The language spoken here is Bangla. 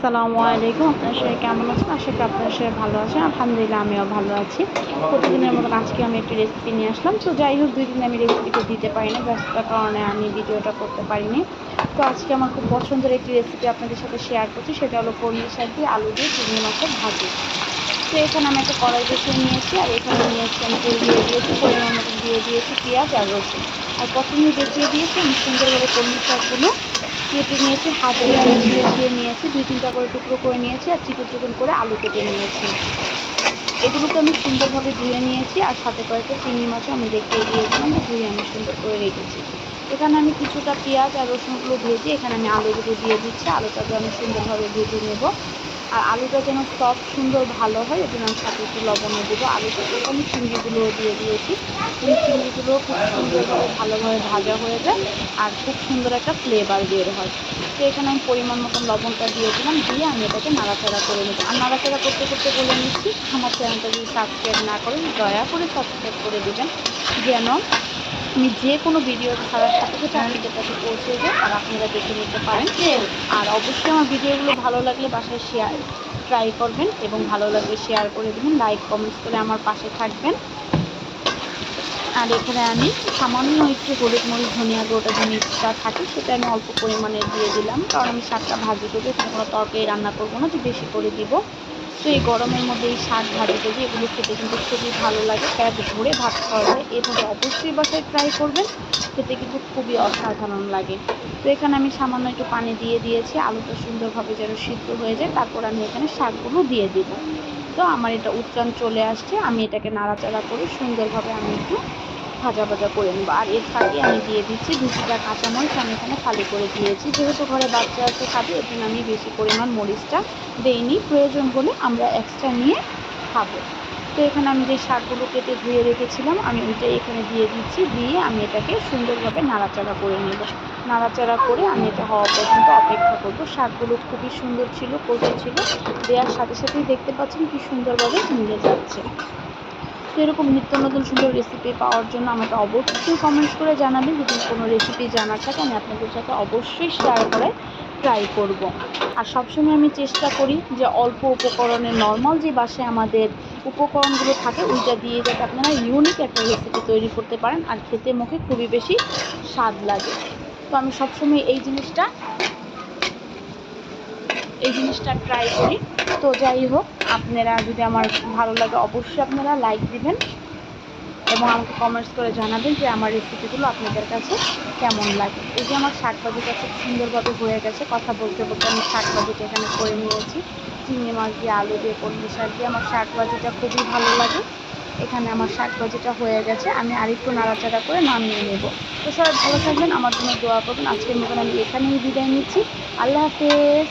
আসসালামু আলাইকুম। আপনার সবাই কেমন আছেন? আশা করি আপনার সবাই ভালো আছেন। আলহামদুলিল্লাহ, আমিও ভালো আছি। প্রতিদিনের মতন আজকে আমি একটি রেসিপি নিয়ে আসলাম। তো যাই হোক, দুই দিন আমি রেসিপিটা দিতে পারিনি, ব্যস্ততার কারণে আমি ভিডিওটা করতে পারিনি। তো আজকে আমার খুব পছন্দের একটি রেসিপি আপনাদের সাথে শেয়ার করছি। সেটা হলো পনির শাক দিয়ে আলু দিয়ে চিংড়ি মাছের ভাজি। তো এখানে আমি একটা কড়াই বসিয়ে নিয়েছি, আর এখানে নিয়েছি আমি তেল দিয়ে দিয়েছি, পরিমাণ মতো দিয়ে দিয়েছি পেঁয়াজ আর রসুন। আর প্রথমে দেখিয়ে দিয়েছি, আমি সুন্দরভাবে পনির শাকগুলো কেটে নিয়েছি, হাত দিয়ে নিয়েছি, দুই তিনটা করে টুকরো করে নিয়েছি আর চিকন চিকন করে আলু কেটে নিয়েছি। এগুলোকে আমি সুন্দরভাবে ধুয়ে নিয়েছি আর সাথে কয়েকটা চিংড়ি মাছও আমি দেখিয়ে দিয়েছিলাম যে ধুয়ে আমি সুন্দর করে রেখেছি। এখানে আমি কিছুটা পেঁয়াজ আর রসুনগুলো ভেজে এখানে আমি আলুগুলো দিয়ে দিচ্ছি। আলুটাকে আমি সুন্দরভাবে ভেজে নেব। আর আলুটা যেন সব সুন্দর, ভালো হয়, এজন্য আমি সাথে একটু লবণও দেবো। আলুটা আমি চিংড়িগুলোও দিয়ে দিয়েছি। এই চিংড়িগুলো খুব সুন্দরভাবে ভালোভাবে ভাজা হয়ে যায় আর খুব সুন্দর একটা ফ্লেভার বের হয়। তো এখানে আমি পরিমাণ মতন লবণটা দিয়ে দিলাম, দিয়ে আমি এটাকে নাড়াচাড়া করে নেব। আর নাড়াচাড়া করতে করতে বলে নিচ্ছি, আমার চ্যানেলটা যদি সাবস্ক্রাইব না করেন, দয়া করে সাবস্ক্রাইব করে দেবেন, যেন আমি যে কোনো ভিডিও ছাড়ার সাথে সাথে আপনাদের কাছে পৌঁছে যায় আর আপনারা দেখে নিতে পারেন। আর অবশ্যই আমার ভিডিওগুলো ভালো লাগলে বাসায় শেয়ার ট্রাই করবেন এবং ভালো লাগলে শেয়ার করে দেবেন লাইক কমেন্টস করে আমার পাশে থাকবেন। আর এখানে আমি সামান্য একটু হলুদ মরিচ ধনিয়া গুঁড়োটা যে মিক্সটা থাকে সেটা আমি অল্প পরিমাণে দিয়ে দিলাম কারণ আমি শাকটা ভাজি করব এখানে কোনো তরকারি রান্না করব না যে বেশি করে দিব। তো এই গরমের মধ্যে এই শাক ভাজি টাজি এগুলো খেতে কিন্তু খুবই ভালো লাগে। পেট ভরে ভাত খাওয়া যায়। এভাবে অবশ্যই বাসায় ট্রাই করবেন। খেতে কিন্তু খুবই অসাধারণ লাগে। তো এখানে আমি সামান্য একটু পানি দিয়ে দিয়েছি। আলুটা সুন্দরভাবে যেন সিদ্ধ হয়ে যায়। তারপর আমি এখানে শাকগুলো দিয়ে দিব। তো আমার এটা উচ্চারণ চলে আসছে। আমি এটাকে নাড়াচাড়া করে সুন্দরভাবে আমি একটু ভাজা ভাজা করে নেব। আর এর ফাঁকে আমি দিয়ে দিচ্ছি দুটিটা কাঁচামরিচ আমি এখানে ফালি করে দিয়েছি। যেহেতু ঘরে বাচ্চা আছে খাবে জন্য আমি বেশি পরিমাণ মরিচটা দেইনি। প্রয়োজন হলে আমরা এক্সট্রা নিয়ে খাব। তো এখানে আমি যে শাকগুলো কেটে ধুয়ে রেখেছিলাম আমি ওইটাই এখানে দিয়ে দিচ্ছি। দিয়ে আমি এটাকে সুন্দরভাবে নাড়াচাড়া করে নেব। নাড়াচাড়া করে আমি এটা হওয়া পর্যন্ত অপেক্ষা করব। শাকগুলো খুবই সুন্দর ছিল কচি ছিল। দেওয়ার সাথে সাথেই দেখতে পাচ্ছেন কি সুন্দরভাবে মিলে যাচ্ছে। তো এরকম নিত্য নতুন সুন্দর রেসিপি পাওয়ার জন্য আমাকে অবশ্যই কমেন্টস করে জানাবেন। যদি কোনো রেসিপি জানার থাকে, আমি আপনাদের সাথে অবশ্যই শেয়ার করে ট্রাই করব। আর সবসময় আমি চেষ্টা করি যে অল্প উপকরণে নর্মাল যে বাসায় আমাদের উপকরণগুলো থাকে, ওইটা দিয়ে যাতে আপনারা ইউনিক একটা রেসিপি তৈরি করতে পারেন। আর খেতে মুখে খুবই বেশি স্বাদ লাগে। তো আমি সবসময় এই জিনিসটা এই জিনিসটা ট্রাই করি। তো যাই হোক, আপনারা যদি আমার ভালো লাগে অবশ্যই আপনারা লাইক দিবেন এবং আমাকে কমেন্টস করে জানাবেন যে আমার রেসিপিগুলো আপনাদের কাছে কেমন লাগে। এই যে আমার শাক ভাজিটা খুব সুন্দরভাবে হয়ে গেছে। কথা বলতে বলতে আমি শাক ভাজিটা এখানে করে নিয়েছি। চিংড়ি মাছ দিয়ে, আলু দিয়ে, কলমি শাক দিয়ে আমার শাক ভাজিটা খুবই ভালো লাগে। এখানে আমার শাক ভাজিটা হয়ে গেছে। আমি আরেকটু নাড়াচাড়া করে নামিয়ে নেব। তো সবাই ভালো থাকবেন, আমার জন্য দোয়া করবেন। আজকের মতন আমি এখানেই বিদায় নিচ্ছি। আল্লাহ হাফেজ।